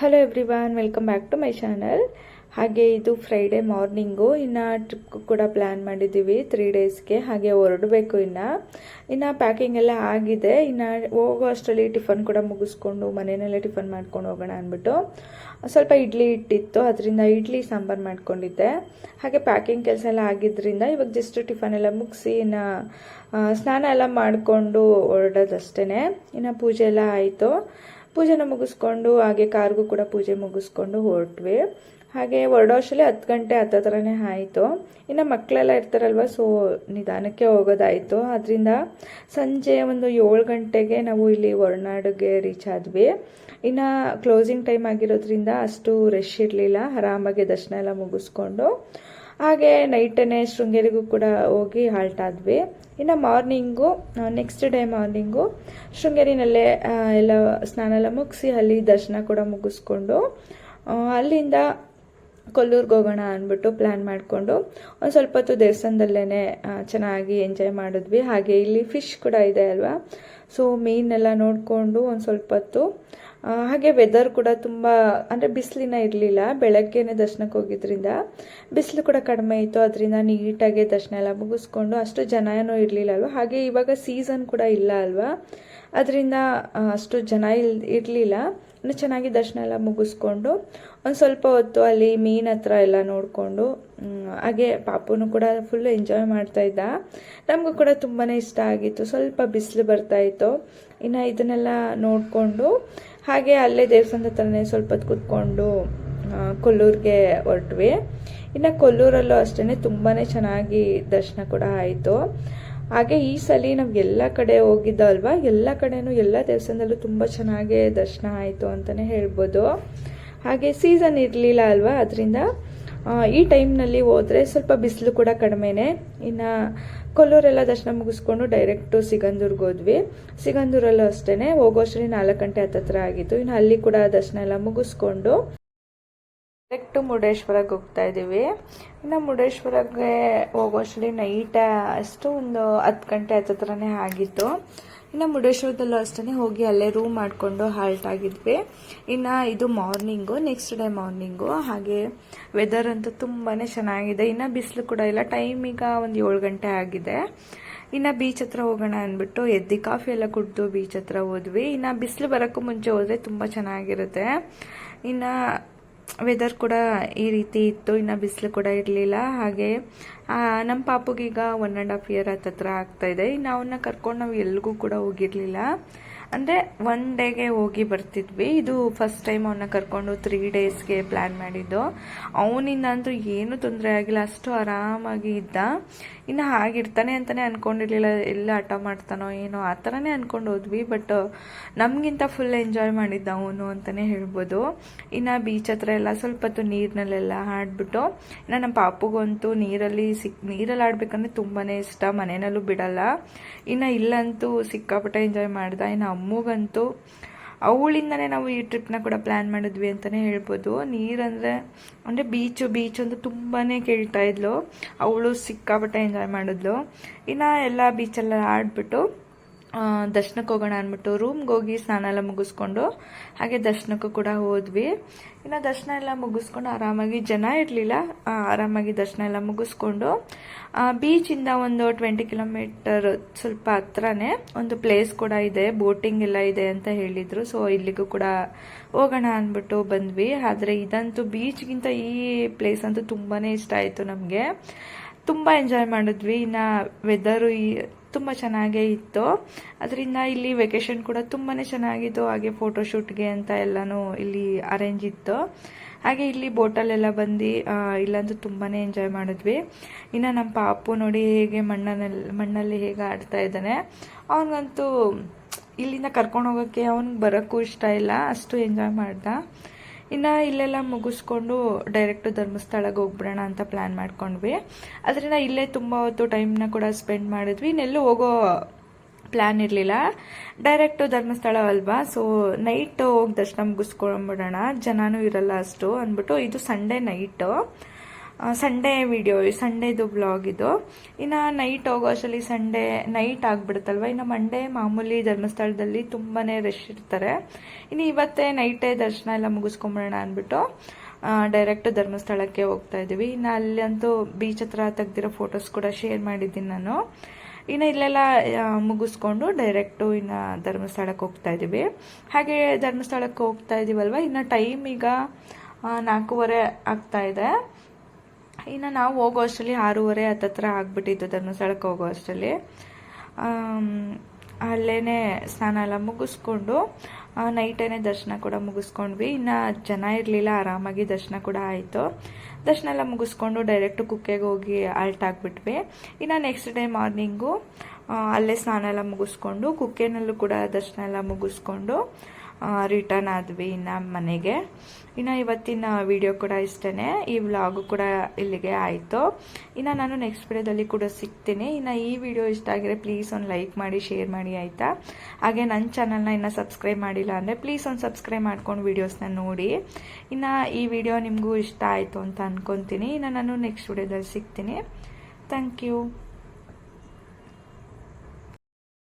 Hello everyone welcome back to my channel ಹಾಗೆ ಇದು Friday morning ಇನ್ನು ಟ್ರಿಪ್ ಕೂಡ ಪ್ಲ್ಯಾನ್ ಮಾಡಿದ್ದೀವಿ ತ್ರೀ ಡೇಸ್ಗೆ ಹಾಗೆ ಹೊರಡಬೇಕು ಇನ್ನು. ಇನ್ನು ಪ್ಯಾಕಿಂಗ್ ಎಲ್ಲ ಆಗಿದೆ. ಇನ್ನು ಹೋಗೋ ಅಷ್ಟರಲ್ಲಿ ಟಿಫನ್ ಕೂಡ ಮುಗಿಸ್ಕೊಂಡು ಮನೆಯಲ್ಲೇ ಟಿಫನ್ ಮಾಡ್ಕೊಂಡು ಹೋಗೋಣ ಅಂದ್ಬಿಟ್ಟು. ಸ್ವಲ್ಪ ಇಡ್ಲಿ ಇಟ್ಟಿತ್ತು, ಅದರಿಂದ ಇಡ್ಲಿ ಸಾಂಬಾರು ಮಾಡ್ಕೊಂಡಿದ್ದೆ. ಹಾಗೆ ಪ್ಯಾಕಿಂಗ್ ಕೆಲಸ ಎಲ್ಲ ಆಗಿದ್ದರಿಂದ ಇವಾಗ ಜಸ್ಟ್ ಟಿಫನ್ ಎಲ್ಲ ಮುಗಿಸಿ ಇನ್ನು ಸ್ನಾನ ಎಲ್ಲ ಮಾಡಿಕೊಂಡು ಹೊರಡೋದಷ್ಟೇ ಇನ್ನು ಪೂಜೆ ಎಲ್ಲ ಆಯಿತು. ಪೂಜೆನ ಮುಗಿಸ್ಕೊಂಡು, ಹಾಗೆ ಕಾರ್ಗೂ ಕೂಡ ಪೂಜೆ ಮುಗಿಸ್ಕೊಂಡು ಹೊರಟ್ವಿ. ಹಾಗೆ ಹೊರಡೋ ಅಷ್ಟರಲ್ಲಿ ಹತ್ತು ಗಂಟೆ ಹತ್ತತ್ರನೇ ಆಯಿತು. ಇನ್ನು ಮಕ್ಕಳೆಲ್ಲ ಇರ್ತಾರಲ್ವ ಸೊ ನಿಧಾನಕ್ಕೆ ಹೋಗೋದಾಯಿತು. ಅದರಿಂದ ಸಂಜೆ ಒಂದು ಏಳು ಗಂಟೆಗೆ ನಾವು ಇಲ್ಲಿ ಹೊರನಾಡಿಗೆ ರೀಚ್ ಆದ್ವಿ. ಇನ್ನು ಕ್ಲೋಸಿಂಗ್ ಟೈಮ್ ಆಗಿರೋದ್ರಿಂದ ಅಷ್ಟು ರಶ್ ಇರಲಿಲ್ಲ. ಆರಾಮಾಗಿ ದರ್ಶನ ಎಲ್ಲ ಮುಗಿಸ್ಕೊಂಡು. ಹಾಗೆ ನೈಟನ್ನೇ ಶೃಂಗೇರಿಗೂ ಕೂಡ ಹೋಗಿ ಹಾಲ್ಟ್ ಆದ್ವಿ. ಇನ್ನು ಮಾರ್ನಿಂಗು ನೆಕ್ಸ್ಟ್ ಡೇ ಮಾರ್ನಿಂಗು ಶೃಂಗೇರಿನಲ್ಲೇ ಎಲ್ಲ ಸ್ನಾನ ಎಲ್ಲ ಮುಗಿಸಿ ಅಲ್ಲಿ ದರ್ಶನ ಕೂಡ ಮುಗಿಸ್ಕೊಂಡು ಅಲ್ಲಿಂದ ಕೊಲ್ಲೂರ್ಗೆ ಹೋಗೋಣ ಅಂದ್ಬಿಟ್ಟು ಪ್ಲ್ಯಾನ್ ಮಾಡಿಕೊಂಡು ಒಂದು ಸ್ವಲ್ಪ ಹೊತ್ತು ದೇವಸ್ಥಾನದಲ್ಲೇ ಚೆನ್ನಾಗಿ ಎಂಜಾಯ್ ಮಾಡಿದ್ವಿ. ಹಾಗೆ ಇಲ್ಲಿ ಫಿಶ್ ಕೂಡ ಇದೆ ಅಲ್ವಾ? ಸೊ ಮೀನೆಲ್ಲ ನೋಡಿಕೊಂಡು ಒಂದು ಸ್ವಲ್ಪ ಹೊತ್ತು ಹಾಗೆ ವೆದರ್ ಕೂಡ ತುಂಬ, ಅಂದರೆ ಬಿಸಿಲಿನ ಇರಲಿಲ್ಲ. ಬೆಳಗ್ಗೆನೆ ದರ್ಶನಕ್ಕೆ ಹೋಗಿದ್ರಿಂದ ಬಿಸಿಲು ಕೂಡ ಕಡಿಮೆ ಇತ್ತು. ಅದರಿಂದ ನೀಟಾಗಿ ದರ್ಶನ ಎಲ್ಲ ಮುಗಿಸ್ಕೊಂಡು ಅಷ್ಟು ಜನನೂ ಇರಲಿಲ್ಲ ಅಲ್ವಾ? ಹಾಗೆ ಇವಾಗ ಸೀಸನ್ ಕೂಡ ಇಲ್ಲ ಅಲ್ವಾ? ಅದರಿಂದ ಅಷ್ಟು ಜನ ಇಲ್, ಇರಲಿಲ್ಲ. ಚೆನ್ನಾಗಿ ದರ್ಶನ ಎಲ್ಲ ಮುಗಿಸ್ಕೊಂಡು ಒಂದು ಸ್ವಲ್ಪ ಹೊತ್ತು ಅಲ್ಲಿ ಮೀನ್ ಹತ್ರ ಎಲ್ಲ ನೋಡಿಕೊಂಡು ಹಾಗೆ ಪಾಪುನು ಕೂಡ ಫುಲ್ ಎಂಜಾಯ್ ಮಾಡ್ತಾ ಇದ್ದ. ನಮಗೂ ಕೂಡ ತುಂಬಾ ಇಷ್ಟ ಆಗಿತ್ತು. ಸ್ವಲ್ಪ ಬಿಸಿಲು ಬರ್ತಾ ಇತ್ತು. ಇನ್ನು ಇದನ್ನೆಲ್ಲ ನೋಡಿಕೊಂಡು, ಹಾಗೆ ಅಲ್ಲೇ ದೇವಸ್ಥಾನದ ಹತ್ರನೇ ಸ್ವಲ್ಪ ಹೊತ್ತು ಕೂತ್ಕೊಂಡು ಕೊಲ್ಲೂರಿಗೆ ಹೊರಟ್ವಿ. ಇನ್ನು ಕೊಲ್ಲೂರಲ್ಲೂ ಅಷ್ಟೇ ತುಂಬಾ ಚೆನ್ನಾಗಿ ದರ್ಶನ ಕೂಡ ಆಯಿತು. ಹಾಗೆ ಈ ಸಲ ನಾವು ಎಲ್ಲ ಕಡೆ ಹೋಗಿದ್ದಲ್ವಾ? ಎಲ್ಲ ಕಡೆನೂ ಎಲ್ಲ ದೇವಸ್ಥಾನದಲ್ಲೂ ತುಂಬ ಚೆನ್ನಾಗಿ ದರ್ಶನ ಆಯಿತು ಅಂತಲೇ ಹೇಳ್ಬೋದು. ಹಾಗೆ ಸೀಸನ್ ಇರಲಿಲ್ಲ ಅಲ್ವಾ? ಅದರಿಂದ ಈ ಟೈಮ್ನಲ್ಲಿ ಹೋದರೆ ಸ್ವಲ್ಪ ಬಿಸಿಲು ಕೂಡ ಕಡಿಮೆನೆ. ಇನ್ನು ಕೊಲ್ಲೂರೆಲ್ಲ ದರ್ಶನ ಮುಗಿಸ್ಕೊಂಡು ಡೈರೆಕ್ಟು ಸಿಗಂದೂರ್ಗೆ ಹೋದ್ವಿ. ಸಿಗಂದೂರಲ್ಲೂ ಅಷ್ಟೇ ಹೋಗೋಷ್ಟರಲ್ಲಿ ನಾಲ್ಕು ಗಂಟೆ ಹತ್ತತ್ರ ಆಗಿತ್ತು. ಇನ್ನು ಅಲ್ಲಿ ಕೂಡ ದರ್ಶನ ಎಲ್ಲ ಮುಗಿಸ್ಕೊಂಡು ಡೈರೆಕ್ಟು ಮುರುಡೇಶ್ವರಕ್ಕೆ ಹೋಗ್ತಾ ಇದ್ದೀವಿ ಇನ್ನು ಮುರುಡೇಶ್ವರಕ್ಕೆ ಹೋಗೋಷ್ಟರಲ್ಲಿ ನೈಟ್ ಅಷ್ಟು ಒಂದು ಹತ್ತು ಗಂಟೆ ಹತ್ತತ್ರನೇ ಆಗಿತ್ತು. ಇನ್ನು ಮುರುಡೇಶ್ವರದಲ್ಲೂ ಅಷ್ಟೇ ಹೋಗಿ ಅಲ್ಲೇ ರೂಮ್ ಮಾಡಿಕೊಂಡು ಹಾಲ್ಟ್ ಆಗಿದ್ವಿ. ಇನ್ನು ಇದು ಮಾರ್ನಿಂಗು ನೆಕ್ಸ್ಟ್ ಡೇ ಮಾರ್ನಿಂಗು ಹಾಗೆ ವೆದರ್ ಅಂತೂ ತುಂಬಾ ಚೆನ್ನಾಗಿದೆ. ಇನ್ನು ಬಿಸಿಲು ಕೂಡ ಇಲ್ಲ. ಟೈಮ್ ಈಗ ಒಂದು ಏಳು ಗಂಟೆ ಆಗಿದೆ. ಇನ್ನು ಬೀಚ್ ಹತ್ರ ಹೋಗೋಣ ಅಂದ್ಬಿಟ್ಟು ಎದ್ದು ಕಾಫಿ ಎಲ್ಲ ಕುಡಿದು ಬೀಚ್ ಹತ್ರ ಹೋದ್ವಿ. ಇನ್ನು ಬಿಸಿಲು ಬರೋಕ್ಕೂ ಮುಂಚೆ ಹೋದರೆ ತುಂಬ ಚೆನ್ನಾಗಿರುತ್ತೆ. ಇನ್ನು ವೆದರ್ ಕೂಡ ಈ ರೀತಿ ಇತ್ತು ಇನ್ನು ಬಿಸಿಲು ಕೂಡ ಇರಲಿಲ್ಲ. ಹಾಗೆ ನಮ್ಮ ಪಾಪುಗೀಗ ಒನ್ ಆ್ಯಂಡ್ ಹಾಫ್ ಇಯರ್ ಹತ್ತತ್ರ ಇದೆ. ಇನ್ನು ಅವನ್ನ ಕರ್ಕೊಂಡು ನಾವು ಎಲ್ಲಿಗೂ ಕೂಡ ಹೋಗಿರಲಿಲ್ಲ. ಅಂದರೆ ಒನ್ ಡೇಗೆ ಹೋಗಿ ಬರ್ತಿದ್ವಿ. ಇದು ಫಸ್ಟ್ ಟೈಮ್ ಅವನ್ನ ಕರ್ಕೊಂಡು ತ್ರೀ ಡೇಸ್ಗೆ ಪ್ಲ್ಯಾನ್ ಮಾಡಿದ್ದು. ಅವನಿಂದ ಅಂತೂ ಏನೂ ತೊಂದರೆ ಆಗಿಲ್ಲ. ಅಷ್ಟು ಆರಾಮಾಗಿ ಇದ್ದ. ಇನ್ನು ಹಾಗಿರ್ತಾನೆ ಅಂತಲೇ ಅಂದ್ಕೊಂಡಿರ್ಲಿಲ್ಲ ಎಲ್ಲ ಹಠ ಮಾಡ್ತಾನೋ ಏನೋ ಆ ಥರನೇ ಅಂದ್ಕೊಂಡು ಹೋದ್ವಿ. ಬಟ್ ನಮಗಿಂತ ಫುಲ್ ಎಂಜಾಯ್ ಮಾಡಿದ್ದ ಅವನು ಅಂತಲೇ ಹೇಳ್ಬೋದು. ಇನ್ನು ಬೀಚ್ ಹತ್ರ ಎಲ್ಲ ಸ್ವಲ್ಪ ಹೊತ್ತು ನೀರಿನಲ್ಲೆಲ್ಲ ಆಡ್ಬಿಟ್ಟು ಇನ್ನು ನಮ್ಮ ಪಾಪುಗಂತೂ ನೀರಲ್ಲಿ ಸಿಕ್ ನೀರಲ್ಲಿ ಆಡ್ಬೇಕಂದ್ರೆ ತುಂಬಾ ಇಷ್ಟ ಮನೆಯಲ್ಲೂ ಬಿಡಲ್ಲ. ಇನ್ನು ಇಲ್ಲಂತೂ ಸಿಕ್ಕಾಪಟ್ಟೆ ಎಂಜಾಯ್ ಮಾಡ್ದೆ. ಇನ್ನು ಅಮ್ಮಗಂತೂ ಅವಳಿಂದನೇ ನಾವು ಈ ಟ್ರಿಪ್ನ ಕೂಡ ಪ್ಲ್ಯಾನ್ ಮಾಡಿದ್ವಿ ಅಂತಲೇ ಹೇಳ್ಬೋದು. ನೀರಂದರೆ, ಅಂದರೆ ಬೀಚು ಬೀಚ್ ಅಂತ ತುಂಬಾ ಕೇಳ್ತಾ ಇದ್ಲು. ಅವಳು ಸಿಕ್ಕಾಪಟ್ಟೆ ಎಂಜಾಯ್ ಮಾಡಿದ್ಲು. ಇನ್ನು ಎಲ್ಲ ಬೀಚೆಲ್ಲ ಆಡ್ಬಿಟ್ಟು ದರ್ಶನಕ್ಕೆ ಹೋಗೋಣ ಅಂದ್ಬಿಟ್ಟು ರೂಮ್ಗೆ ಹೋಗಿ ಸ್ನಾನ ಎಲ್ಲ ಮುಗಿಸ್ಕೊಂಡು ಹಾಗೆ ದರ್ಶನಕ್ಕೂ ಕೂಡ ಹೋದ್ವಿ. ಇನ್ನು ದರ್ಶನ ಎಲ್ಲ ಮುಗಿಸ್ಕೊಂಡು ಆರಾಮಾಗಿ ಜನ ಇರಲಿಲ್ಲ. ಆರಾಮಾಗಿ ದರ್ಶನ ಎಲ್ಲ ಮುಗಿಸ್ಕೊಂಡು ಬೀಚಿಂದ ಒಂದು ಟ್ವೆಂಟಿ ಕಿಲೋಮೀಟರ್ ಸ್ವಲ್ಪ ಹತ್ರನೇ ಒಂದು ಪ್ಲೇಸ್ ಕೂಡ ಇದೆ. ಬೋಟಿಂಗ್ ಎಲ್ಲ ಇದೆ ಅಂತ ಹೇಳಿದರು. ಸೊ ಇಲ್ಲಿಗೂ ಕೂಡ ಹೋಗೋಣ ಅಂದ್ಬಿಟ್ಟು ಬಂದ್ವಿ. ಆದರೆ ಇದಂತೂ ಬೀಚ್ಗಿಂತ ಈ ಪ್ಲೇಸ್ ಅಂತೂ ತುಂಬಾ ಇಷ್ಟ ಆಯಿತು ನಮಗೆ. ತುಂಬ ಎಂಜಾಯ್ ಮಾಡಿದ್ವಿ. ಇನ್ನು ವೆದರು ಈ ತುಂಬ ಚೆನ್ನಾಗೇ ಇತ್ತು. ಅದರಿಂದ ಇಲ್ಲಿ ವೆಕೇಷನ್ ಕೂಡ ತುಂಬಾ ಚೆನ್ನಾಗಿತ್ತು. ಹಾಗೆ ಫೋಟೋಶೂಟ್ಗೆ ಅಂತ ಎಲ್ಲನೂ ಇಲ್ಲಿ ಅರೇಂಜ್ ಇತ್ತು. ಹಾಗೆ ಇಲ್ಲಿ ಬೋಟಲ್ಲೆಲ್ಲ ಬಂದು ಇಲ್ಲಂತೂ ತುಂಬಾ ಎಂಜಾಯ್ ಮಾಡಿದ್ವಿ. ಇನ್ನು ನಮ್ಮ ಪಾಪು ನೋಡಿ ಹೇಗೆ ಮಣ್ಣಲ್ಲಿ ಮಣ್ಣಲ್ಲಿ ಹೇಗೆ ಆಡ್ತಾ ಇದ್ದಾನೆ. ಅವನಿಗಂತೂ ಇಲ್ಲಿಂದ ಕರ್ಕೊಂಡು ಹೋಗೋಕ್ಕೆ ಅವ್ನಿಗೆ ಬರೋಕ್ಕೂ ಇಷ್ಟ ಇಲ್ಲ. ಅಷ್ಟು ಎಂಜಾಯ್ ಮಾಡ್ದ. ಇನ್ನು ಇಲ್ಲೆಲ್ಲ ಮುಗಿಸ್ಕೊಂಡು ಡೈರೆಕ್ಟು ಧರ್ಮಸ್ಥಳಕ್ಕೆ ಹೋಗ್ಬಿಡೋಣ ಅಂತ ಪ್ಲ್ಯಾನ್ ಮಾಡ್ಕೊಂಡ್ವಿ. ಅದರಿಂದ ಇಲ್ಲೇ ತುಂಬ ಹೊತ್ತು ಟೈಮ್ನ ಕೂಡ ಸ್ಪೆಂಡ್ ಮಾಡಿದ್ವಿ. ಇನ್ನೆಲ್ಲೂ ಹೋಗೋ ಪ್ಲ್ಯಾನ್ ಇರಲಿಲ್ಲ. ಡೈರೆಕ್ಟು ಧರ್ಮಸ್ಥಳ ಅಲ್ವಾ ಸೊ ನೈಟ್ ಹೋಗಿ ದರ್ಶನ ಮುಗಿಸ್ಕೊಂಡ್ಬಿಡೋಣ ಜನನೂ ಇರಲ್ಲ ಅಷ್ಟು ಅಂದ್ಬಿಟ್ಟು ಇದು ಸಂಡೇ ನೈಟು ಸಂಡೇ ವಿಡಿಯೋ ಸಂಡೇದು ಬ್ಲಾಗ್ ಇದು. ಇನ್ನು ನೈಟ್ ಹೋಗೋ ಅಷ್ಟರಲ್ಲಿ ಸಂಡೇ ನೈಟ್ ಆಗಿಬಿಡುತ್ತಲ್ವ? ಇನ್ನು ಮಂಡೇ ಮಾಮೂಲಿ ಧರ್ಮಸ್ಥಳದಲ್ಲಿ ತುಂಬಾ ರಶ್ ಇರ್ತಾರೆ. ಇನ್ನು ಇವತ್ತೇ ನೈಟೇ ದರ್ಶನ ಎಲ್ಲ ಮುಗಿಸ್ಕೊಂಬಿಡೋಣ ಅಂದ್ಬಿಟ್ಟು ಡೈರೆಕ್ಟ್ ಧರ್ಮಸ್ಥಳಕ್ಕೆ ಹೋಗ್ತಾ ಇದ್ದೀವಿ. ಇನ್ನು ಅಲ್ಲಂತೂ ಬೀಚ್ ಹತ್ರ ತೆಗ್ದಿರೋ ಫೋಟೋಸ್ ಕೂಡ ಶೇರ್ ಮಾಡಿದ್ದೀನಿ ನಾನು. ಇನ್ನು ಇಲ್ಲೆಲ್ಲ ಮುಗಿಸ್ಕೊಂಡು ಡೈರೆಕ್ಟು ಇನ್ನು ಧರ್ಮಸ್ಥಳಕ್ಕೆ ಹೋಗ್ತಾ ಇದ್ದೀವಿ. ಹಾಗೆ ಧರ್ಮಸ್ಥಳಕ್ಕೆ ಹೋಗ್ತಾ ಇದ್ದೀವಲ್ವ ಇನ್ನು ಟೈಮ್ ಈಗ ನಾಲ್ಕೂವರೆ ಆಗ್ತಾ ಇದೆ. ಇನ್ನು ನಾವು ಹೋಗೋ ಅಷ್ಟರಲ್ಲಿ ಆರೂವರೆ ಹತ್ತತ್ರ ಆಗ್ಬಿಟ್ಟಿತ್ತು ಧರ್ಮಸ್ಥಳಕ್ಕೆ ಹೋಗೋ ಅಷ್ಟರಲ್ಲಿ. ಅಲ್ಲೇ ಸ್ನಾನ ಎಲ್ಲ ಮುಗಿಸ್ಕೊಂಡು ನೈಟೇನೆ ದರ್ಶನ ಕೂಡ ಮುಗಿಸ್ಕೊಂಡ್ವಿ. ಇನ್ನು ಜನ ಇರಲಿಲ್ಲ, ಆರಾಮಾಗಿ ದರ್ಶನ ಕೂಡ ಆಯಿತು. ದರ್ಶನ ಎಲ್ಲ ಮುಗಿಸ್ಕೊಂಡು ಡೈರೆಕ್ಟ್ ಕುಕ್ಕೆಗೆ ಹೋಗಿ ಆಲ್ಟ್ ಆಗಿಬಿಟ್ವಿ. ಇನ್ನು ನೆಕ್ಸ್ಟ್ ಡೇ ಮಾರ್ನಿಂಗು ಅಲ್ಲೇ ಸ್ನಾನ ಎಲ್ಲ ಮುಗಿಸ್ಕೊಂಡು, ಕುಕ್ಕೆನಲ್ಲೂ ಕೂಡ ದರ್ಶನ ಎಲ್ಲ ಮುಗಿಸ್ಕೊಂಡು ರಿಟರ್ನ್ ಆದ್ವಿ ಇನ್ನು ಮನೆಗೆ. ಇನ್ನು ಇವತ್ತಿನ ವಿಡಿಯೋ ಕೂಡ ಇಷ್ಟೇ ಈ ವ್ಲಾಗು ಕೂಡ ಇಲ್ಲಿಗೆ ಆಯಿತು. ಇನ್ನು ನಾನು ನೆಕ್ಸ್ಟ್ ವಿಡಿಯೋದಲ್ಲಿ ಕೂಡ ಸಿಗ್ತೀನಿ. ಇನ್ನು ಈ ವಿಡಿಯೋ ಇಷ್ಟ ಆಗಿದ್ರೆ ಪ್ಲೀಸ್ ಒಂದು ಲೈಕ್ ಮಾಡಿ ಶೇರ್ ಮಾಡಿ ಆಯಿತಾ? ಹಾಗೆ ನನ್ನ ಚಾನಲ್ನ ಇನ್ನು ಸಬ್ಸ್ಕ್ರೈಬ್ ಮಾಡಿಲ್ಲ ಅಂದರೆ ಪ್ಲೀಸ್ ಒಂದು ಸಬ್ಸ್ಕ್ರೈಬ್ ಮಾಡ್ಕೊಂಡು ವೀಡಿಯೋಸ್ನ ನೋಡಿ. ಇನ್ನು ಈ ವಿಡಿಯೋ ನಿಮಗೂ ಇಷ್ಟ ಆಯಿತು ಅಂತ ಅಂದ್ಕೊತೀನಿ ಇನ್ನು ನಾನು ನೆಕ್ಸ್ಟ್ ವಿಡಿಯೋದಲ್ಲಿ ಸಿಗ್ತೀನಿ. Thank you